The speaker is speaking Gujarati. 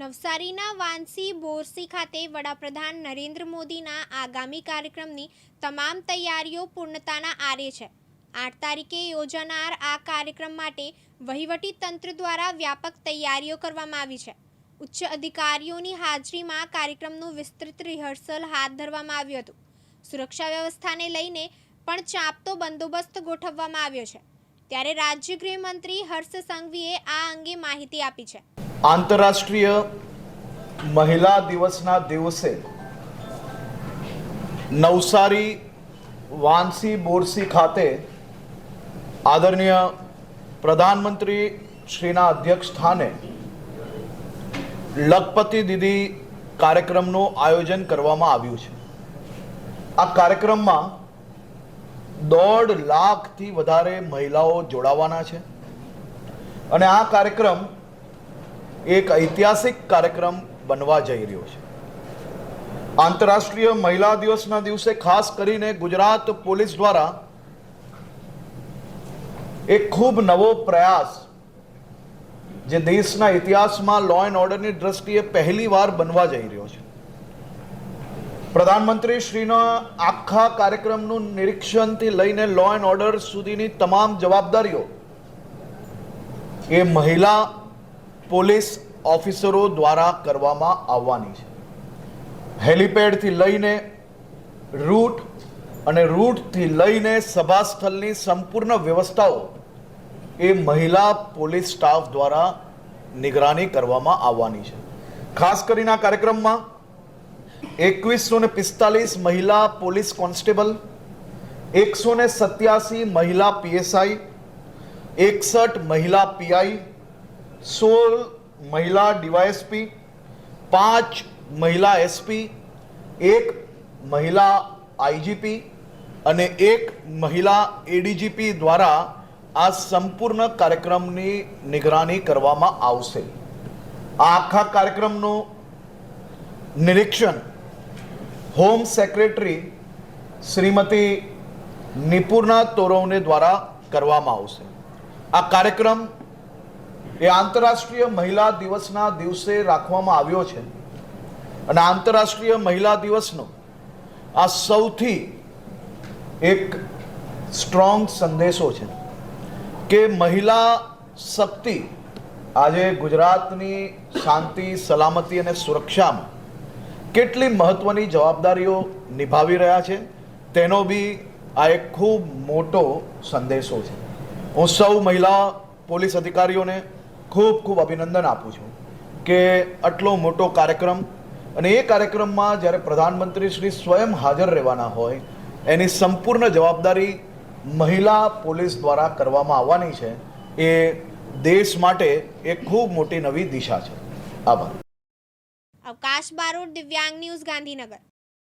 નવસારીના વાંસી બોરસી ખાતે વડાપ્રધાન નરેન્દ્ર મોદીના આગામી કાર્યક્રમની તમામ તૈયારીઓ પૂર્ણતાના આરે છે. આઠ તારીખે યોજાનાર આ કાર્યક્રમ માટે વહીવટી તંત્ર દ્વારા વ્યાપક તૈયારીઓ કરવામાં આવી છે. ઉચ્ચ અધિકારીઓની હાજરીમાં કાર્યક્રમનું વિસ્તૃત રિહર્સલ હાથ ધરવામાં આવ્યું હતું. સુરક્ષા વ્યવસ્થાને લઈને પણ ચાંપતો બંદોબસ્ત ગોઠવવામાં આવ્યો છે. ત્યારે રાજ્ય ગૃહમંત્રી હર્ષ સંઘવીએ આ અંગે માહિતી આપી છે. આંતરરાષ્ટ્રીય મહિલા દિવસના દિવસે નવસારી વાંસી બોરસી ખાતે આદરણીય પ્રધાનમંત્રી શ્રીના અધ્યક્ષ સ્થાને લખપતિ દીદી કાર્યક્રમનું આયોજન કરવામાં આવ્યું છે. આ કાર્યક્રમમાં દોઢ લાખથી વધારે મહિલાઓ જોડાવાના છે. અને આ કાર્યક્રમ એક ઐતિહાસિક કાર્યક્રમ બનવા જઈ રહ્યો છે. આંતરરાષ્ટ્રીય મહિલા દિવસના દિવસે ખાસ કરીને ગુજરાત પોલીસ દ્વારા એક ખૂબ નવો પ્રયાસ જે દેશના ઇતિહાસમાં લો એન્ડ ઓર્ડરની દ્રષ્ટિએ પહેલીવાર બનવા જઈ રહ્યો છે. પ્રધાનમંત્રી શ્રીના આખા કાર્યક્રમનું નિરીક્ષણથી લઈને લો એન્ડ ઓર્ડર સુધીની તમામ જવાબદારીઓ એ મહિલા પોલીસ ઓફિસરો દ્વારા કરવામાં આવવાની છે. હેલિપેડથી લઈને રૂટ અને રૂટથી લઈને સભા સ્થળની સંપૂર્ણ વ્યવસ્થાઓ એ મહિલા પોલીસ સ્ટાફ દ્વારા નિગરાની કરવામાં આવવાની છે. ખાસ કરીને આ કાર્યક્રમમાં એકવીસો ને પિસ્તાલીસ મહિલા પોલીસ કોન્સ્ટેબલ, એકસો ને સત્યાસી મહિલા પીએસઆઈ, એકસઠ મહિલા પીઆઈ સોળ મહિલા ડીવાયએસપી, પાંચ મહિલા એસપી, એક મહિલા આઈજીપી અને એક મહિલા એડીજીપી દ્વારા આ સંપૂર્ણ કાર્યક્રમની નિગરાની કરવામાં આવશે. આ આખા કાર્યક્રમનું નિરીક્ષણ હોમ સેક્રેટરી શ્રીમતી નિપુર્ણા તોરવને દ્વારા કરવામાં આવશે. આ કાર્યક્રમ એ આંતરરાષ્ટ્રીય મહિલા દિવસના દિવસે રાખવામાં આવ્યો છે. અને આંતરરાષ્ટ્રીય મહિલા દિવસનો આ સૌથી એક સ્ટ્રોંગ સંદેશો છે કે મહિલા શક્તિ આજે ગુજરાતની શાંતિ, સલામતી અને સુરક્ષામાં કેટલી મહત્વની જવાબદારીઓ નિભાવી રહ્યા છે તેનો બી આ એક ખૂબ મોટો સંદેશો છે. હું સૌ મહિલા પોલીસ અધિકારીઓને ખૂબ ખૂબ અભિનંદન આપું છું કે આટલો મોટો કાર્યક્રમ અને એ કાર્યક્રમમાં જ્યારે પ્રધાનમંત્રી શ્રી સ્વયં હાજર રહેવાના હોય, એની સંપૂર્ણ જવાબદારી મહિલા પોલીસ દ્વારા કરવામાં આવવાની છે. એ દેશ માટે એક ખૂબ મોટી નવી દિશા છે. આભાર. અવકાશ બારોટ, દિવ્યાંગ ન્યૂઝ, ગાંધીનગર.